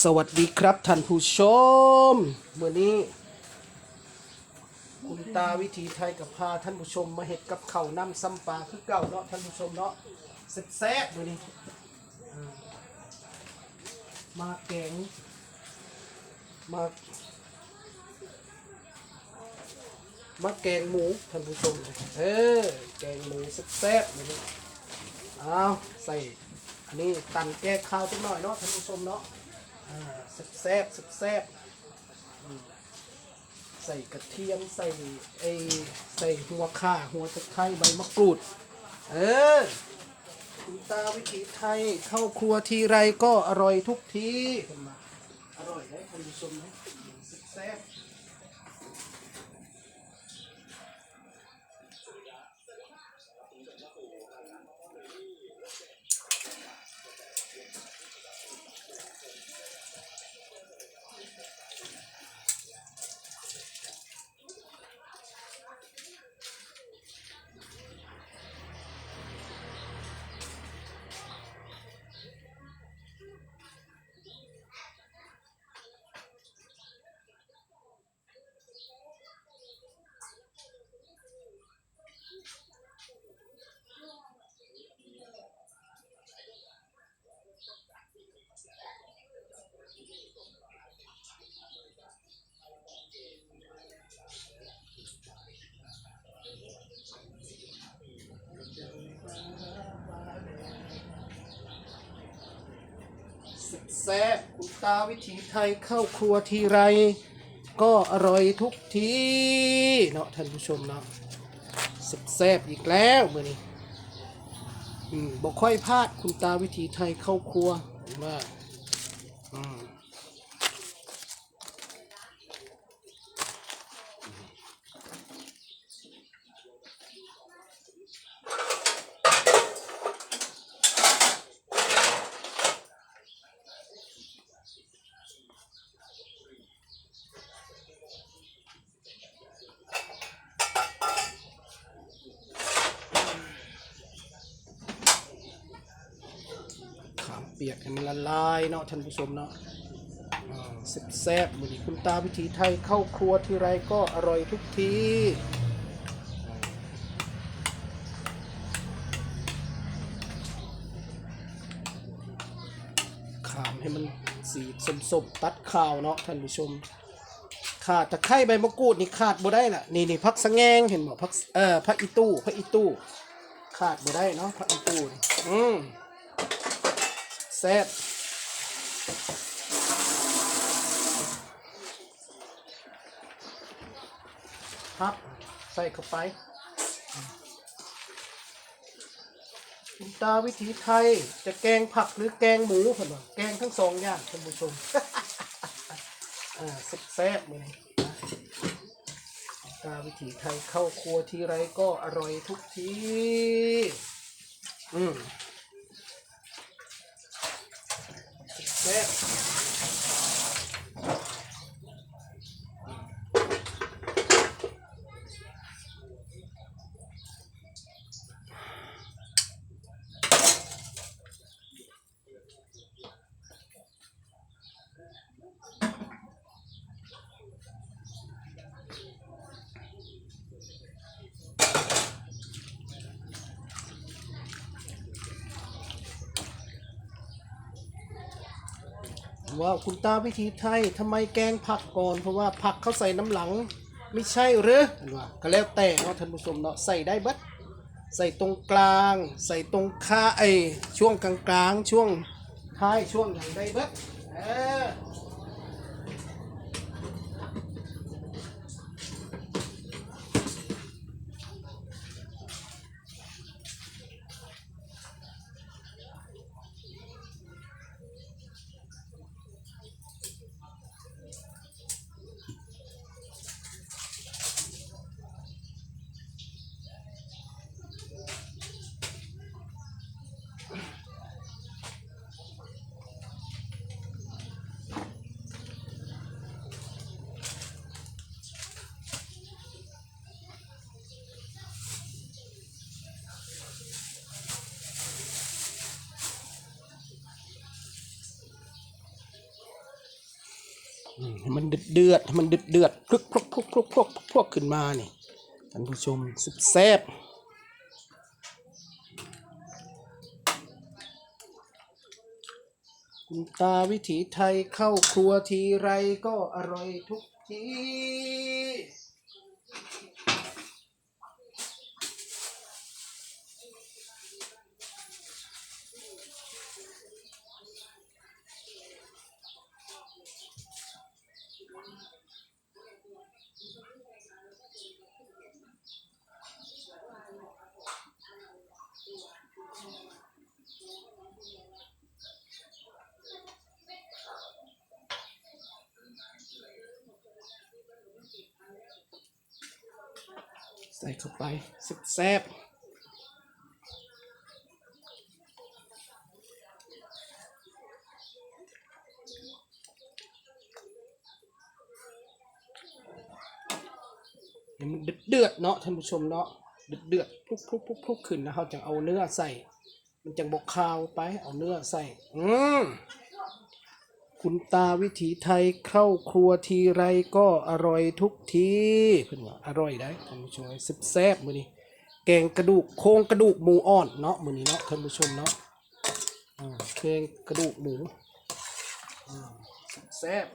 สวัสดีครับท่านผู้ชมเมื่อนี้ คุณตาวิถีไทยกับพาท่านผู้ชมมาเห็ดกับข้าวน้ำซ้ำปลาคือเก่าเนาะท่านผู้ชมเนาะแซ่บๆมื่อนี้อ่ามาแกงมามาแกงหมูท่านผู้ชมเออแกงหมูแซ่บๆมื่อนี้เอาใส่อันนี้ตันแก้ข้าวสักหน่อยเนาะท่านผู้ชมเนาะ สุดแซ่บแซ่บแซ่บใส่กระเทียมใส่ไอใส่หัวข่าหัวตะไคร้ใบมะกรูด เออคุณตาวิถีไทยเข้าครัวทีไรก็อร่อยทุกทีอร่อยได้คุณผู้ชมนะแซ่บ แซ่บคุณตาวิถีไทยเข้าครัวทีไร ก็อร่อยทุกทีเนาะท่านผู้ชมเนาะแซ่บอีกแล้วมื่อนี้อืมบอกค่อยพลาดคุณตาวิถีไทยเข้าครัวว่ากมขามเปียกให้มันละลายเนาะท่านผู้ชมเนาะอ่าแซ่บๆมื่อนี้คุณตาวิถีไทยเข้าครัวทีไรก็อร่อยทุกทีขามให้มันสีสมๆตัดข้าวเนาะท่านผู้ชมขาดตะไคร้ใบมะกรูดนี่ขาดบ่ได้ล่ะนี่นี่พักสะแงงเห็นบ่พักเอ่อพักอีตู้พักอีตู้ขาดบ่ได้เนาะพักอีตู่อืม แซ่บพับใส่เข้าไปตาวิถีไทยจะแกงผักหรือแกงหมูเห็นบ่แกงทั้งสองอย่างท่านผู้ชมอ่าแซ่บเลยตาวิถีไทยเข้าครัวทีไรก็อร่อยทุกที อืมแซ่บ ว้าวคุณตาวิธีไทยทำไมแกงผักก่อน เพราะว่าผักเขาใส่น้ำหลัง ไม่ใช่หรือว่าก็แล้วแต่เนาะท่านผู้ชมเนาะใส่ได้เบัดใส่ตรงกลาง ใส่ตรงค่าไอช่วงกลางๆช่วงท้ายช่วงอย่างได้เบัดเออ มันเดือดเดือดมันเดือดเดือดพลุกพลุกพลุกพลุกพลุกพลุกขึ้นมานี่ท่านผู้ชมแซ่บคุณตาวิถีไทยเข้าครัวทีไรก็อร่อยทุกที ใส่เข้าไปแซ่บๆให้มันเดือดเดือดเนาะท่านผู้ชมเนาะเดือดเดือดพุกพุกพุกพุกขึ้นนะเขาจะเอาเนื้อใส่ มันจะบกคาวไปเอาเนื้อใส่ อืม คุณตาวิถีไทยเข้าครัวทีไรก็อร่อยทุกทีเพื่อนว่าอร่อยได้ท่านผู้ชมแซบมือนี้แกงกระดูกโครงกระดูกหมูอ่อนเนาะมือนี้เนาะท่านผู้ชมเนาะอ่าแกงกระดูกหมูอ่าแซบ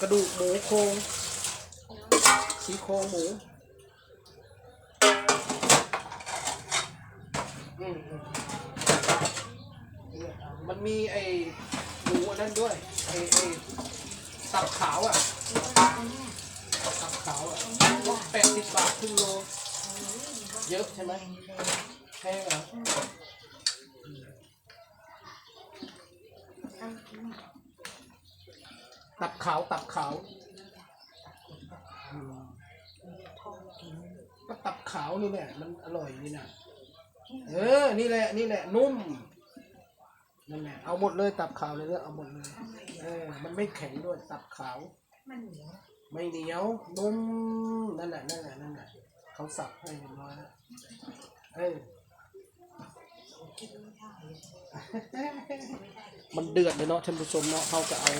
กระดูกหมูโครงสีโครงหมูมันมีไอ้หมูอันนั้นด้วยไอ้ไอ้ตับขาวอะตับขาวอะแปดสิบบาทครึ่งโล เยอะใช่ไหมแพงเหรอ ตับขาวตับขาวก็ตับขาวนี่แหละมันอร่อยนี่นะเออ นี่แหละ นี่แหละ นุ่มนั่นแหละเอาหมดเลยตับขาวเลยเนี่ยเอาหมดเลยเออ มันไม่แข็งด้วยตับขาว มันเหนียว ไม่เหนียวนุ่มนั่นแหละนั่นแหละนั่นแหละเขาสับให้เรียบร้อยแล้วเออมันเดือดเลยเนาะท่านผู้ชมเนาะเขาจะเอา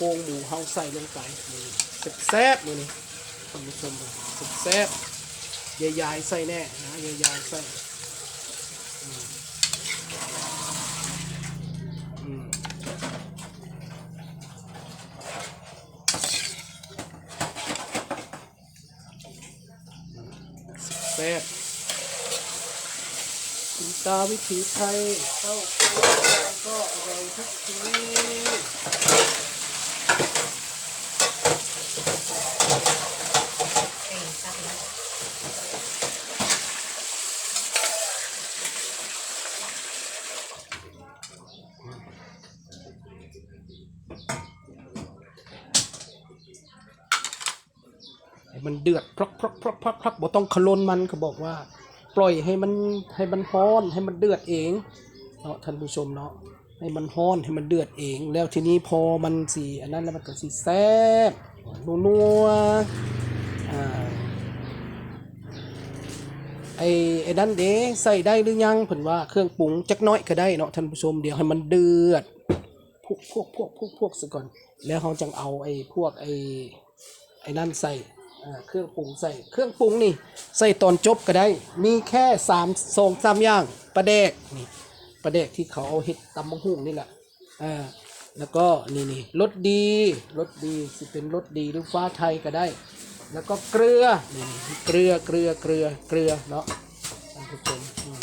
ครงหมูเฮาใส่ลงไปนี่แซ่บๆเลยนี่ท่านผู้ชมเลยแซ่บๆยายๆใส่แน่นะยายๆใส่แซ่บตาวิถีไทยเข้าครัวก็อร่อยทุกที เองตัดแล้ว ให้มันเดือด พรอกพรอกพรอกพรอกพรอกบ่ต้องขลนมันเขาบอกว่า ปล่อยให้มันให้มันฮ้อนให้มันเดือดเองเนาะท่านผู้ชมเนาะให้มันฮ้อนให้มันเดือดเอง แล้วทีนี้พอมันสีอันนั้นแล้วมันก็สีแซ่บนัวๆอ่าไอ้ไอ้นั่นเด้ใส่ได้หรือยังเพิ่นว่าเครื่องปรุงจักน้อยก็ได้เนาะท่านผู้ชมเดี๋ยวให้มันเดือดพวกพวกพวกพวกพวกซะก่อน แล้วเขาจังเอาไอ้พวกไอ้ไอ้นั่นใส่ เครื่องปรุงใส่เครื่องปรุงนี่ใส่ตอนจบก็ได้ มีแค่สามสองสามอย่างปลาแดกนี่ปลาแดกที่เขาเอาเห็ดตำบังหุ่งนี่แหละอ่าแล้วก็นี่นี่รสดีรสดีสิเป็นรสดีหรือฟ้าไทยก็ได้ แล้วก็เกลือนี่เกลือเกลือเกลือเกลือเนาะท่าน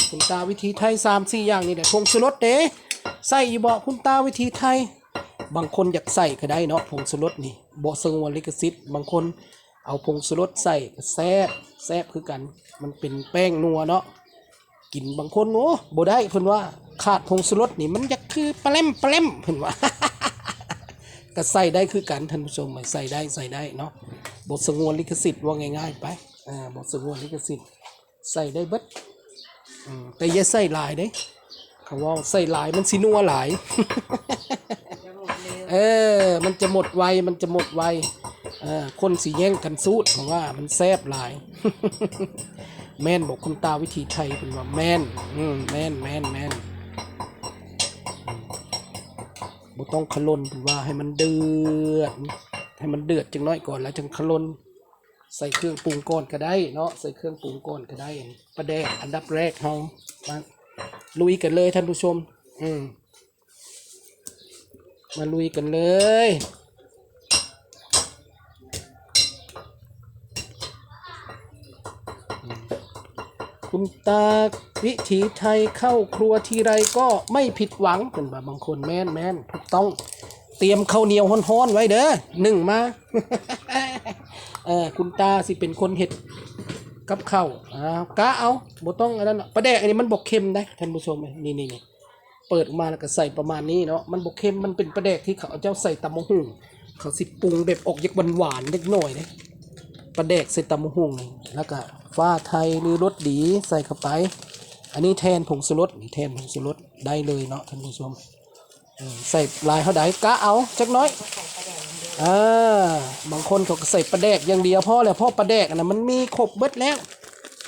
คุณตาวิธีไทยสามสี่อย่างนี่แหละผงชูรสเด้ใส่อยู่บ่คุณตาวิธีไทย บางคนอยากใส่ก็ได้เนาะผงชูรสนี่บ่สงวนลิขสิทธิ์บางคน เอาผงชูรสใส่แซ่บแซ่บคือกัน มันเป็นแป้งนัวเนาะกินบางคนโอ้บ่ได้เพิ่นว่าขาดผงชูรสนี่มันอยากคือปลาเล่มปลาเล่มเพิ่นว่าก็ใส่ได้คือกันท่านผู้ชมใส่ได้ใส่ได้เนาะบทสงวนลิขสิทธิ์ว่าง่ายๆ ไปอ่าบทสงวนลิขสิทธิ์ใส่ได้เบิดแต่อย่าใส่หลายเด้เขาว่าใส่หลายมันสินัวหลาย เออ มันจะหมดไว มันจะหมดไวเออคนสีแย่งกันสูตรเพราะว่ามันแซบหลาย แม่นบอกคุณตาวิธีไทยเป็นว่าแม่นอืมแม่นแม่นแม่นบ่ต้องขลนเป็นว่าให้มันเดือด ให้มันเดือดจังน้อยก่อนแล้วจึงขลนใส่เครื่องปรุงก่อนก็ได้เนาะใส่เครื่องปรุงก่อนก็ได้ประแดกอันดับแรกเฮามาลุยกันเลยท่านผู้ชม อืม มาลุยกันเลย คุณตาวิถีไทยเข้าครัวทีไรก็ไม่ผิดหวังเป็นแบบบางคนแม่นแม่นถูกต้องเตรียมข้าวเหนียวฮ้อนๆไว้เด้อหนึ่งมาเออคุณตาสิเป็นคนเห็ดกับข้าวอ้าวกะเอาบ่ต้องอันนั้นหรอกปลาแดกอันนี้มันบกเค็มได้ท่านผู้ชมนี่นี่นี่ เปิดออกมาแล้วก็ใส่ประมาณนี้เนาะมันบกเค็มมันเป็นปลาแดกที่เขาเจ้าใส่ตำมะฮุ่งเขาสิปรุงแบบออกยักหวานๆเล็กน้อยเลยปลาแดกใส่ตำมะฮุ่งนี่แล้วก็ฟ้าไทยหรือรสดีใส่เข้าไป อันนี้แทนผงชูรสนี่แทนผงชูรสได้เลยเนาะท่านผู้ชมใส่ลายเขาได้กะเอาจักน้อยอ่าบางคนเขาใส่ปลาแดกอย่างเดียวพราะอะไรเพราะปลาแดกนะมันมีครบเบิดแล้ว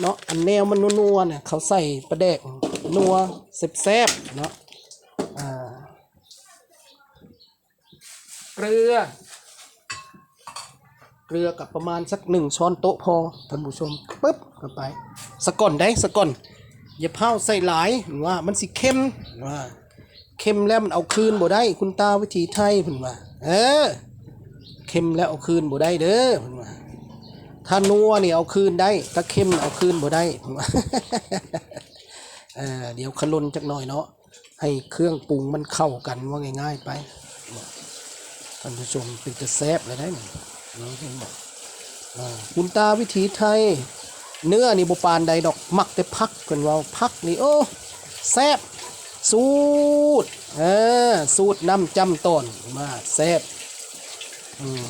เนาะอันแนวมันนัวๆเนี่ยเขาใส่ปลาแดกนัวแซ่บๆเนาะอ่า เกลือ เกลือกับประมาณสักหนึ่งช้อนโต๊ะพอท่านผู้ชมปึ๊บเข้าไปสะก่อนได้สะก่อนอย่าเผาใส่หลายว่ามันสิเข้มว่าเค็มแล้วมันเอาคืนบ่ได้คุณตาวิถีไทยเพิ่นว่าเออเค็มแล้วเอาคืนบ่ได้เด้อเพิ่นว่าถ้านัวนี่เอาคืนได้ถ้าเค็มเอาคืนบ่ได้เพิ่นว่าเออเดี๋ยวขลนจักหน่อยเนาะให้เครื่องปรุงมันเข้ากันว่าง่าย ๆ ไป ท่านผู้ชมเป็นจะแซ่บเลยได้นี่เนาะเห็นบอกคุณตาวิถีไทย เนื้อนี่บ่ปานใดดอกมักแต่พักเพิ่นเว่าพักนี่โอ้แซ่บสูตรเออสูตรน้ำจำต้นมาแซ่บอืม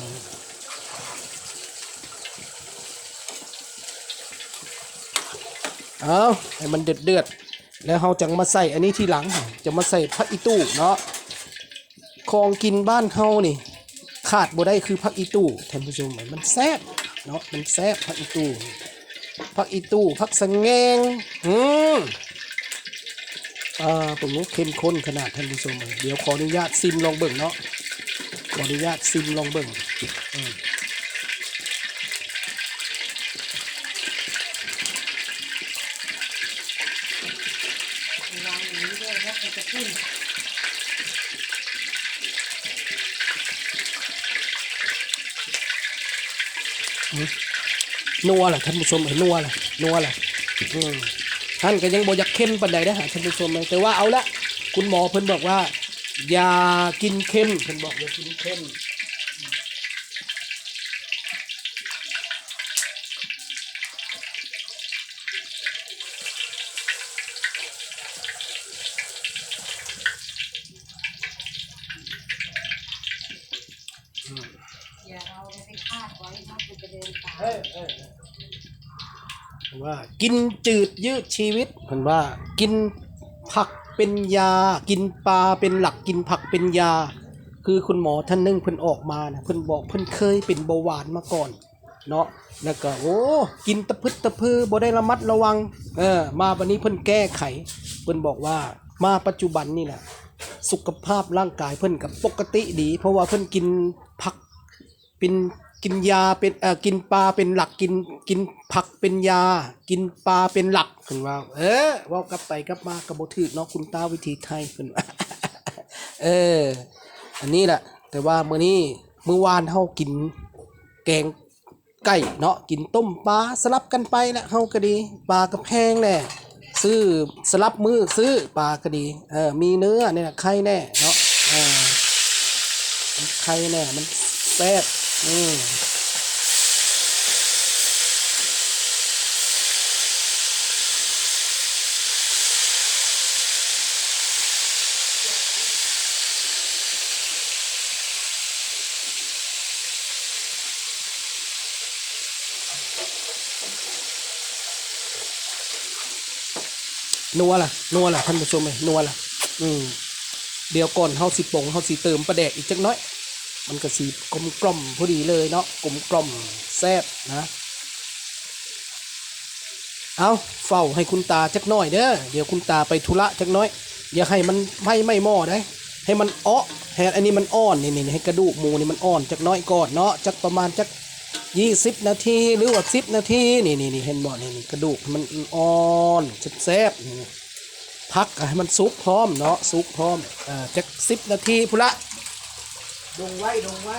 เอาให้มันเดือดเดือดแล้วเราจังมาใส่อันนี้ทีหลังจะมาใส่ผักอีตู้เนาะ ของกินบ้านเฮานี่ ขาดบ่ได้คือผักอีตู้ท่านผู้ชมมันแซ่บเนาะมันแซ่บผักอีตู้ผักอีตู้ผักสังเงงอืมอ่าผมว่าเข้มข้นขนาดท่านผู้ชมเลยเดี๋ยวขออนุญาตซิมลองเบิ่งเนาะขออนุญาตซิมลองเบิ่งอืม วางอย่างนี้ด้วยแล้วมันจะขึ้น นัวแหละท่านผู้ชมเห็นนัวแหละนัวแหละอืมท่านก็ยังบ่อยากเข้มปานใดนะฮะท่านผู้ชมเลยแต่ว่าเอาละคุณหมอเพิ่นบอกว่า อย่ากินเค็มเพิ่นบอกอย่ากินเค็มอย่าเอาไปคาดไว้นะคุณจะเดินตาม ว่า กินจืดยืดชีวิตเพิ่นว่า กินผักเป็นยา กินปลาเป็นหลักกินผักเป็นยา คือคุณหมอท่านหนึงเพิ่นออกมานะเพิ่นบอกเพิ่นเคยเป็นเบาหวานมาก่อน เนาะแล้วก็โอ้กินตะพึดตะพือบ่ได้ระมัดระวัง เออ มาวันนี้เพิ่นแก้ไข เพิ่นบอกว่ามาปัจจุบันนี่แหละสุขภาพร่างกายเพิ่นกับปกติดี เพราะว่าเพิ่นกินผักเป็น กินยาเป็นเอ่อกินปลาเป็นหลักกินกินผักเป็นยา กินปลาเป็นหลักเพิ่นว่า เออเว่ากลับไปกลับมากระโบถือเนาะคุณตาวิธีไทยเพิ่นว่าเออ อันนี้แหละ แต่ว่ามื้อนี้มื้อวานเฮากินแกงไก่เนาะกินต้มปลาสลับกันไปแหละเฮาก็ดีปลาก็แพงแน่ซื้อสลับมือซื้อปลาก็ดีเออมีเนื้อเนี่ยไข่แน่เนาะเออไข่แน่มันแซ่บ อืมนัวล่ะนัวล่ะท่านผู้ชมเอ้ยนัวล่ะอืมเดี๋ยวก่อนเฮาสิปงเฮาสิเติมปลาแดกอีกจักน้อย มันก็สีกลมกล่อมพอดีเลยเนาะกลมกล่อมแซ่บนะเอาเฝ้าให้คุณตาจักน่อยเด้อเดี๋ยวคุณตาไปธุระจักน้อยอย่าให้มันไม่ไม่หม้อได้ ให้มันอ้อให้อันนี้มันอ่อนนี่นี่ให้กระดูกหมูนี่มันอ่อนจักน้อยก่อนเนาะจักประมาณจักยี่สิบนาทีหรือว่าสิบนาทีนี่นี่นี่เห็นบ่นี่นี่กระดูกมันอ่อนแซ่บนี่พักให้มันสุกพร้อมเนาะสุกพร้อมอ่าจักสิบนาทีพุละ ดงไว้ดงไว้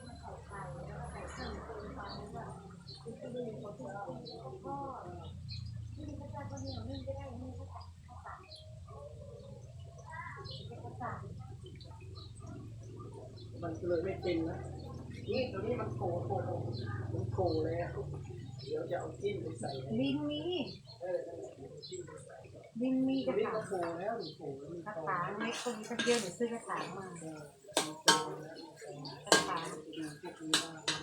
มันเลยไม่เป็นนะ นี่ตัวนี้มันโผล่โผล่มันโผล่แล้วเดี๋ยวจะเอาจิ้มไปใส่ ลิงมีเออนั่นแหละเดี๋ยวจิ้มไปใส่ลิงมีกตัวระนี้ถาก็งโผล่แล้วนี่โผล่แล้วมันกระโตถางเล็กคนนี้ก็เยอะหนูซื้อกระถางมาเออมันโตแล้วกระถาง ดูพวกนี้ว่าอั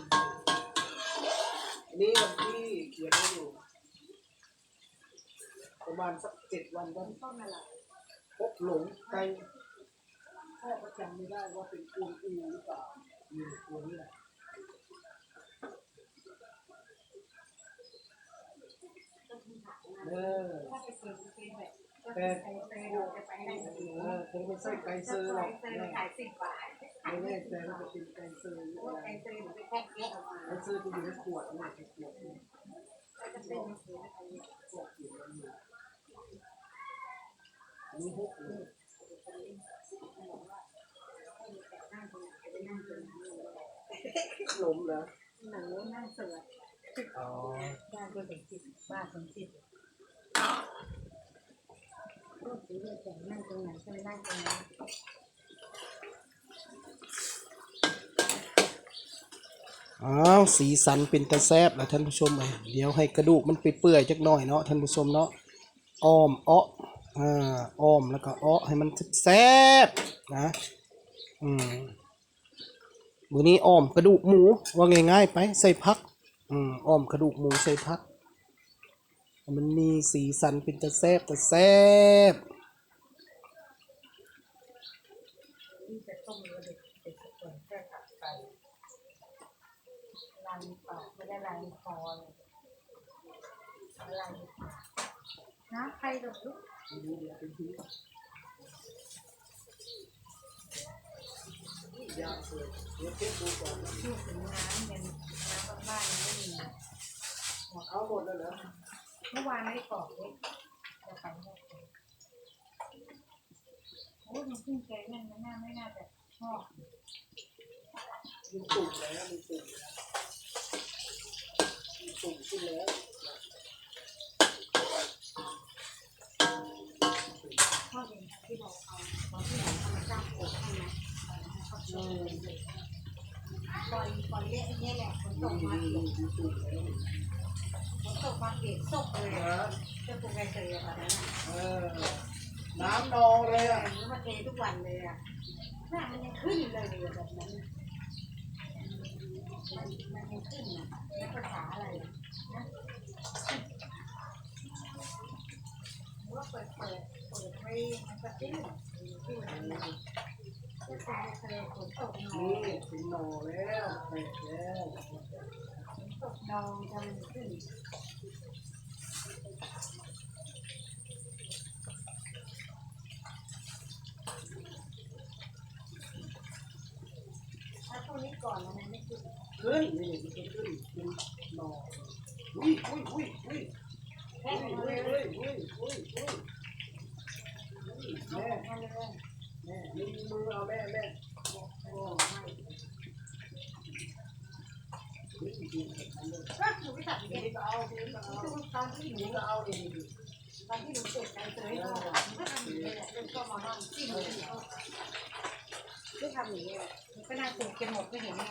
นนี้วันที่เขียนไว้อยู่ประมาณสักเจ็ดวันก็ต้นอะไรพบหลงไกลพ่อก็จำไม่ได้ว่าเป็นกวนอูหรือเปล่ามีตัวนี้แหละเออถ้าไปซื้อเป็นแบบก็ไปใส่เซอร์เราจะไปได้ไหมเออไม่ใช่ไก่เซอร์หรใส่อกเซอร์ขายสิบบาท ไม่แน่ใจว่าจะเป็นไก่เซอร์หรืออะไรไก่เซอร์หนูไปแค่แยกออกมาไก่เซอร์จะอยู่ในขวดนี่ในขวดนี่ก็จะเป็นหนังสืออะไรเนี่ยขวดเขียนไว้อยู่อันนี้หกเลยนั่งตรงไหนังนั่งเสืออ๋อบ้านก็เป็นจิตบ้านเป็นจิตรูปสีเลือดแต่นั่งตรงไหนก็ไปนั่งตรงนั้น อ้าวสีสันเป็นตะแซบแล้วท่านผู้ชมเอ้ยเดี๋ยวให้กระดูกมันไปเปื่อยๆจักหน่อยเนาะท่านผู้ชมเนาะอ้อมเอ้ออ่าอ้อมแล้วก็อ้อให้มันแซบนะอืมมือนี้อ้อมกระดูกหมูว่าง่ายๆไปใส่พักอืมอ้อมกระดูกหมูใส่พัก มันมีสีสันเป็นตะแซบตะแซบ ที่จะต้มกระดูกเป็นส่วนแค่ตัดไปลายปากไม่ได้ ลายคอเลยลายนะใครหรอลูกยากเลยเดี๋ยวเช็คดูก่อนพูดถึงน้ำเนี่ยน้ำบ้านๆไม่มีเอาหมดแล้วเหรอเมื่อวานไม่ได้กรอกเลยจะไปไม่ได้โอ้ยมันขึ้นแกงนั่นมันน่าไม่น่าจะชอบมีตุ่มแล้วมีตุ่ ส่งเงี้ยแหละฝนตกมาเปียกฝนตกมาเปียกซกเลยจะปลูกไงเคยอะแบบนั้นอะเออ น้ำนองเลยอะมาเททุกวันเลยอะหน้ามันยังขึ้นเลยแบบนั้นมันมันยังขึ้นอะแล้วภาษาอะไรอะนะว่าเปิดเปิดเปิดไว้มันก็ติ้งติ้งอะไรอย่างเงี้ยจะปลูกไงเคยฝ นตกหน่อนี่ถึงหนอแล้วแตกแล้วตกดองจะมันขึ้นถ้าพวนี้ก่อนแล้วมันไม่ขึ้นขึ้นนี่มันจะขึ้นขึ้นหนออุ้ยอุ้ยอุ้ยอุ้ยแค่อุ้ยมาเลอุ้ยยอุ้ยอุ้ยอุ้ยอุ้ยแม่มาเลยแม่มีมือเอาแม่แม่ โอ้ไม่ นี่จริงๆทำเลย ก็หนู ไปตัดทีเด็กนี้ก็เอาทีนี้ก็เอาคือตอนที่หทีนูนี้ก็เอาดีดีตอนที่หนูเจ็บใจเลยก็ก็ทำอย่างนี้แหละเดินก็มาห้องจิ้มเลยก็น่าปลูกกันหมดไม่เห็นไง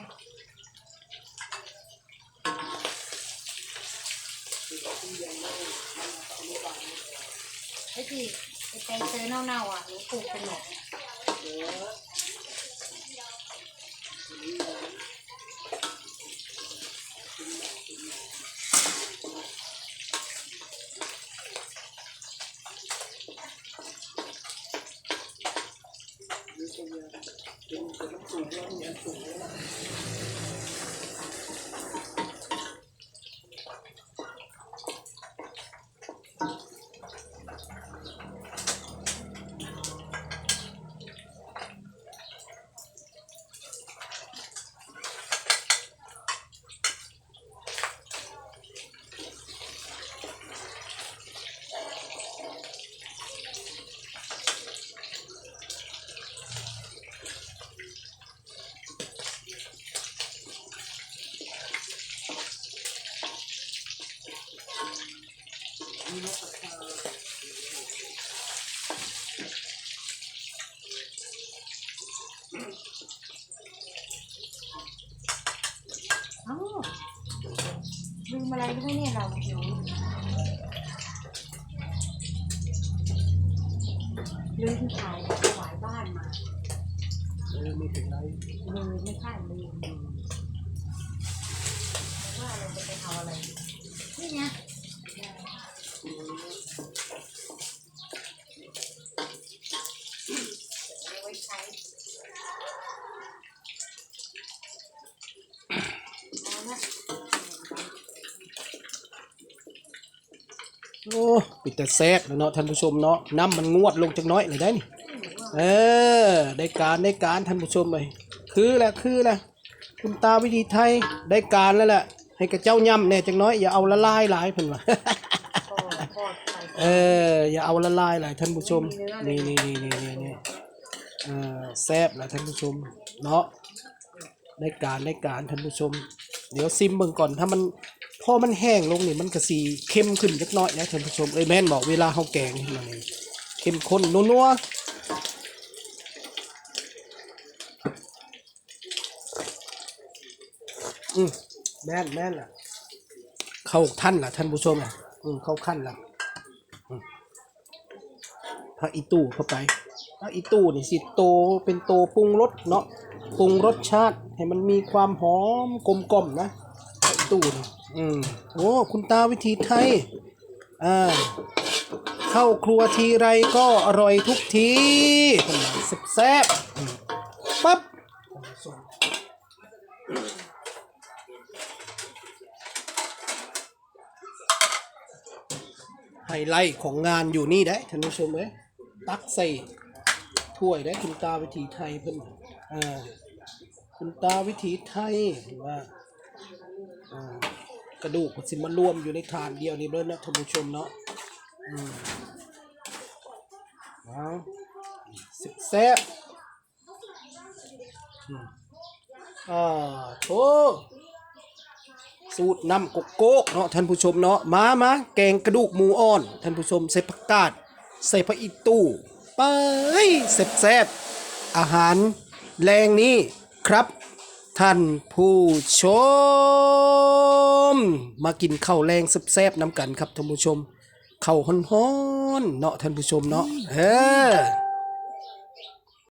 ไอ้ที่ไอ้แตงเจอเน่าๆอะหนูปลูกเป็นหมด โอ้ปิดแต่แซกแล้วเนาะท่านผู้ชมเนาะน้ำมันงวดลงจักน้อยเลยได้นี่เออ ได้การได้การท่านผู้ชมเลยคือแหละคือแหละคุณตาวิธีไทยได้การแล้วแหละให้กับเจ้าย่ำแน่จักน้อยอย่าเอาละลายหลายเพิ่นว่าเอออย่าเอาละลายหลายท่านผู้ชมนี่นี่นี่นี่นี่นี่เออแซบแหละท่านผู้ชมเนาะได้การได้การท่านผู้ชม เดี๋ยวซิมเบิ่งก่อนถ้ามัน อมันแห้งลงนี่มันก็สีเข้มขึ้นจักน้อยนะท่านผู้ชมเอ้ยแม่นบอกเวลาเฮาแกงนี่มันเข้มข้นนัวๆอืมแม่นแม่นล่ะ เข้าท่านล่ะท่านผู้ชมอะอืมเข้าขั้นล่ะพระอีตู้เข้าไปพระอีตู้นี่สิโตเป็นโตปรุงรสเนาะปรุงรสชาติให้มันมีความหอมกลมกล่อมนะพระอีตู้นี่ อืมโอ้คุณตาวิธีไทยอ่าเข้าครัวทีไรก็อร่อยทุกทีแซ่บปั๊บไฮไลท์ของงานอยู่นี่ได้ท่านผู้ชมเอ้ยตักใส่ถ้วยได้คุณตาวิถีไทยเพิ่นอ่าคุณตาวิถีไทยว่าอ่า ระดูกมันสิมารวมอยู่ในถาดเดียวนี่เลยนะท่านผู้ชมเนาะอืมเอาสิบแซ่บอ่าโถสูตรน้ำกกโกกเนาะท่านผู้ชมเนาะมามาแกงกระดูกหมูอ่อน ท่านผู้ชมใส่ผักกาดใส่ผักอีตู้ไปแซ่บๆอาหารแรงนี้ครับ ท่านผู้ชม ม มากินข้าวแรงแซ่บๆน้ำกันครับท่านผู้ชมข้าวฮ้อนๆเนาะท่านผู้ชมเนาะเออ